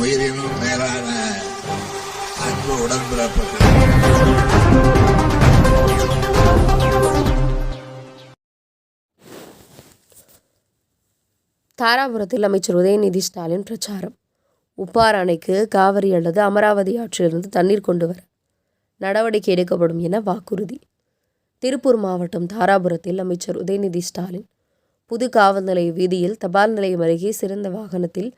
உயிரினும் மேலான அன்பு உடன்பிறப்புகள். தாராபுரத்தில் அமைச்சர் உதயநிதி ஸ்டாலின் பிரச்சாரம். உப்பார் அணைக்கு காவிரி அல்லது அமராவதி ஆற்றிலிருந்து தண்ணீர் கொண்டு வர நடவடிக்கை எடுக்கப்படும் என வாக்குறுதி. திருப்பூர் மாவட்டம் தாராபுரத்தில் அமைச்சர் உதயநிதி ஸ்டாலின் புது காவல் நிலைய வீதியில் தபால் நிலையம் அருகே சிறந்த வாகனத்தில்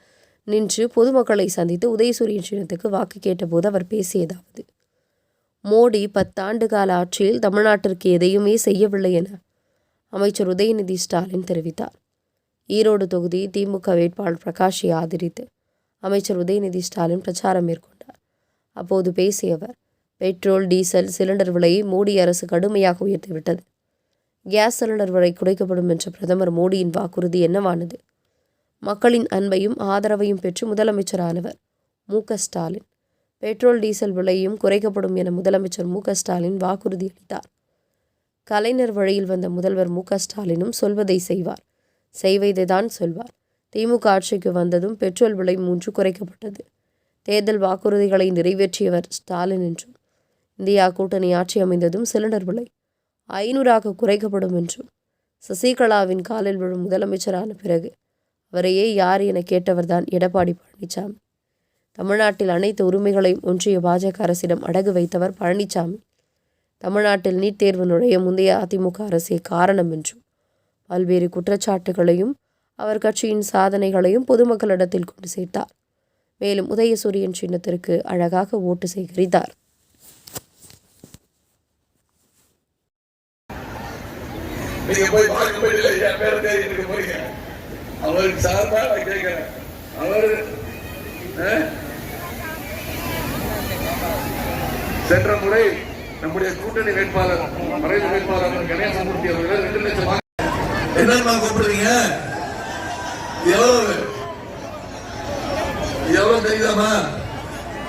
நின்று பொதுமக்களை சந்தித்து உதயசூரியன் சின்னத்துக்கு வாக்கு கேட்டபோது அவர் பேசியதாவது மோடி பத்தாண்டு கால ஆட்சியில் தமிழ்நாட்டிற்கு எதையுமே செய்யவில்லை என அமைச்சர் உதயநிதி ஸ்டாலின் தெரிவித்தார். ஈரோடு தொகுதி திமுக வேட்பாளர் பிரகாஷை ஆதரித்து அமைச்சர் உதயநிதி ஸ்டாலின் பிரச்சாரம் மேற்கொண்டார். அப்போது பேசியவர் பெட்ரோல் டீசல் சிலிண்டர் விலையை மோடி அரசு கடுமையாக உயர்த்திவிட்டது. கேஸ் சிலிண்டர் விலை குறைக்கப்படும் என்ற பிரதமர் மோடியின் வாக்குறுதி என்னவானது? மக்களின் அன்பையும் ஆதரவையும் பெற்று முதலமைச்சரானவர் மு ஸ்டாலின். பெட்ரோல் டீசல் விலையும் குறைக்கப்படும் என முதலமைச்சர் மு ஸ்டாலின் வாக்குறுதி அளித்தார். கலைஞர் வழியில் வந்த முதல்வர் மு ஸ்டாலினும் சொல்வதை செய்வார். செய்வதைதான் சொல்வார். திமுக ஆட்சிக்கு வந்ததும் பெட்ரோல் விலை மூன்று குறைக்கப்பட்டது. தேர்தல் வாக்குறுதிகளை நிறைவேற்றியவர் ஸ்டாலின் என்றும் இந்தியா கூட்டணி ஆட்சி அமைந்ததும் சிலிண்டர் விலை ஐநூறாக குறைக்கப்படும் என்றும் சசிகலாவின் காலில் விழும் முதலமைச்சரான பிறகு வரையே யார் என கேட்டவர்தான் எடப்பாடி பழனிசாமி தமிழ்நாட்டில் அனைத்து உரிமைகளையும் ஒன்றிய பாஜக அரசிடம் அடகு வைத்தவர் பழனிசாமி தமிழ்நாட்டில் நீட் தேர்வு நுழைய முந்தைய அதிமுக அரசே காரணம் என்றும் பல்வேறு குற்றச்சாட்டுகளையும் அவர் கட்சியின் சாதனைகளையும் பொதுமக்களிடத்தில் கொண்டு சேர்த்தார். மேலும் உதயசூரியன் சின்னத்திற்கு அழகாக ஓட்டு சேகரித்தார். நீங்க போய் பார்க்கும்போது என் பேரை அவருக்கு சார்பாக நான் கேட்கிறேன். அவர் சென்ற முறை நம்முடைய கூட்டணி வேட்பாளர் மறைவு வேட்பாளர் கணேசமூர்த்தி அவர்கள் ரெண்டு லட்சம் என்னமா கூப்பிடுறீங்க? எவ்வளவு? எவ்வளவு தெரியுதாமா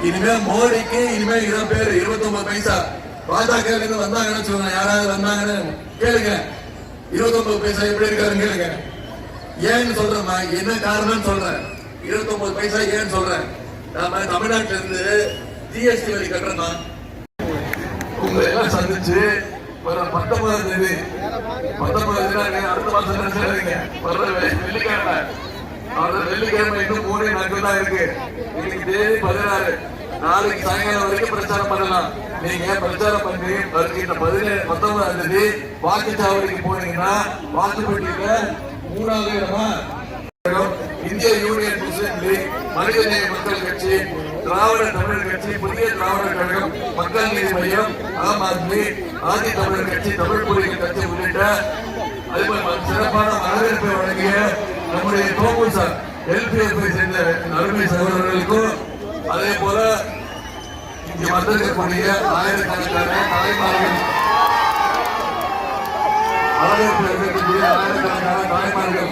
இனிமே மோடிக்கு இனிமே இதான் பேரு. இருபத்தி ஒன்பது பைசா. பாஜக இருந்து வந்தாங்கன்னு சொல்லுங்க. யாராவது வந்தாங்கன்னு கேளுங்க. இருபத்தி ஒன்பது பைசா எப்படி இருக்காருன்னு கேளுங்க. ஏன்னு சொல்றேம்மா. என்ன காரணம் சொல்றேன். இருபத்தி ஒன்பது பைசா ஏன்னு சொல்றேன். நாம தமிழ்நாட்டுல இருந்து ஜிஎஸ்டி வரி கட்டுறோமா உங்களை எல்லாம் சந்திச்சு வர பத்தொன்பதாம் தேதி பத்தொன்பதாம் தேதி அடுத்த மாசம் என்ன வர்ற வெள்ளிக்கிழமை. அந்த வெள்ளிக்கிழமை இன்னும் மூணு நாட்கள் தான் இருக்கு. இன்னைக்கு தேதி பதினாறு. நாளைக்கு சாயங்காலம் வரைக்கும் பிரச்சாரம் பண்ணலாம். நீங்க பிரச்சாரம் பண்ணி வருகின்ற பதினேழு பத்தொன்பதாம் தேதி வாக்குச்சாவடிக்கு போனீங்கன்னா வாக்குப்பட்டியில மூணாவது இடமா இந்திய யூனியன் முஸ்லீம் லீக் மனிதநேய மக்கள் கட்சி திராவிட தமிழர் கட்சி புதிய திராவிடர் கழகம் மக்கள் நீதி மையம் ஆம் ஆத்மி ஆதி தமிழர் கட்சி தமிழ் புலிகள் கட்சி உள்ளிட்ட அதுபோல் சிறப்பான வரவேற்பை வழங்கிய நம்முடைய தோமுசா எல்பிஎஃப் சேர்ந்த அருமை சகோதரர்களுக்கும் அதே போல இங்கே வந்திருக்கக்கூடிய ஆயிரக்கணக்கான தாய்மார்கள் வரவேற்பு இருக்கக்கூடிய ஆயிரக்கணக்கான தாய்மார்கள்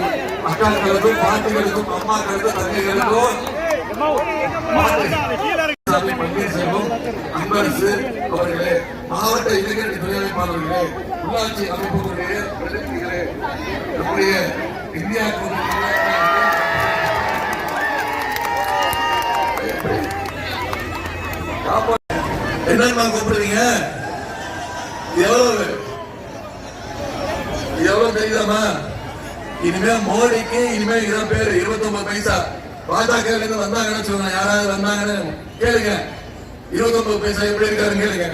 அக்காக்களுக்கும் பாட்டிகளுக்கும் அம்மாக்களுக்கும் தந்தைகளுக்கும் அன்பரசு அவர்களே மாவட்ட இளைஞர் துறை உள்ளாட்சி அமைப்புகளுடைய பிரதிநிதிகளே நம்முடைய இந்தியா என்னமா கூப்பிடுறீங்க? எவ்வளவு? எவ்வளவு தெரியுதாமா இனிமே மோடிக்கு இனிமே இதான் பேரு இருபத்தி ஒன்பது பைசா. பாஜக இருந்து வந்தாங்கன்னு சொல்லுங்க யாராவது வந்தாங்கன்னு கேளுங்க. இருபத்தி ஒன்பது பைசா எப்படி இருக்காருன்னு கேளுங்க.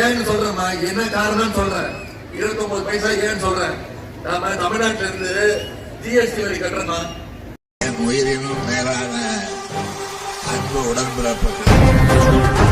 ஏன்னு சொல்றேம்மா என்ன காரணம் சொல்றேன். இருபத்தி ஒன்பது பைசா ஏன்னு சொல்றேன். நாம தமிழ்நாட்டுல இருந்து ஜிஎஸ்டி வரி கட்டுறோமா உயிரினும் மேலான அன்பு உடன்பிறப்புகள்